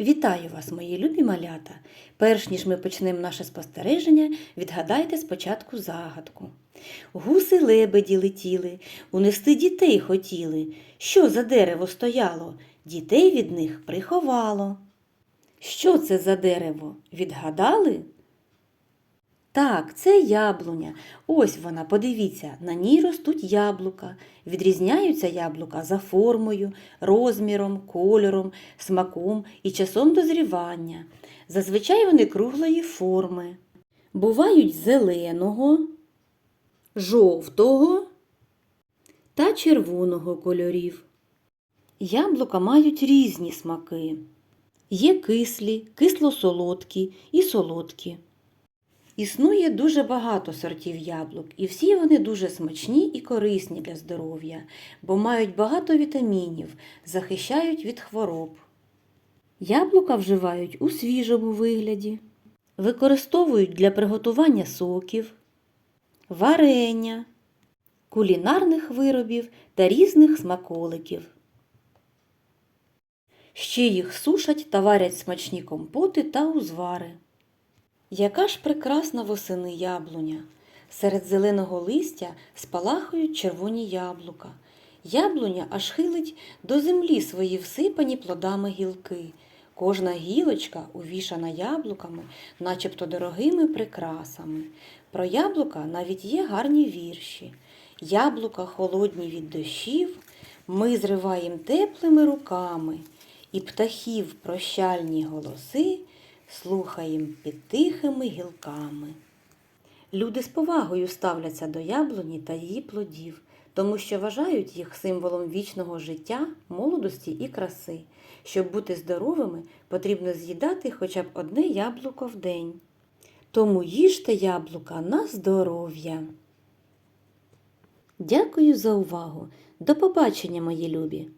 Вітаю вас, мої любі малята! Перш ніж ми почнемо наше спостереження, відгадайте спочатку загадку. Гуси лебеді летіли, унести дітей хотіли. Що за дерево стояло? Дітей від них приховало. Що це за дерево? Відгадали? Так, це яблуня. Ось вона, подивіться, на ній ростуть яблука. Відрізняються яблука за формою, розміром, кольором, смаком і часом дозрівання. Зазвичай вони круглої форми. Бувають зеленого, жовтого та червоного кольорів. Яблука мають різні смаки. Є кислі, кисло-солодкі і солодкі. Існує дуже багато сортів яблук, і всі вони дуже смачні і корисні для здоров'я, бо мають багато вітамінів, захищають від хвороб. Яблука вживають у свіжому вигляді, використовують для приготування соків, варення, кулінарних виробів та різних смаколиків. Ще їх сушать та варять смачні компоти та узвари. Яка ж прекрасна восени яблуня! Серед зеленого листя спалахують червоні яблука. Яблуня аж хилить до землі свої всипані плодами гілки. Кожна гілочка увішана яблуками, начебто дорогими прикрасами. Про яблука навіть є гарні вірші. Яблука холодні від дощів, ми зриваєм теплими руками, і птахів прощальні голоси слухаєм під тихими гілками. Люди з повагою ставляться до яблуні та її плодів, тому що вважають їх символом вічного життя, молодості і краси. Щоб бути здоровими, потрібно з'їдати хоча б одне яблуко в день. Тому їжте яблука на здоров'я. Дякую за увагу. До побачення, мої любі!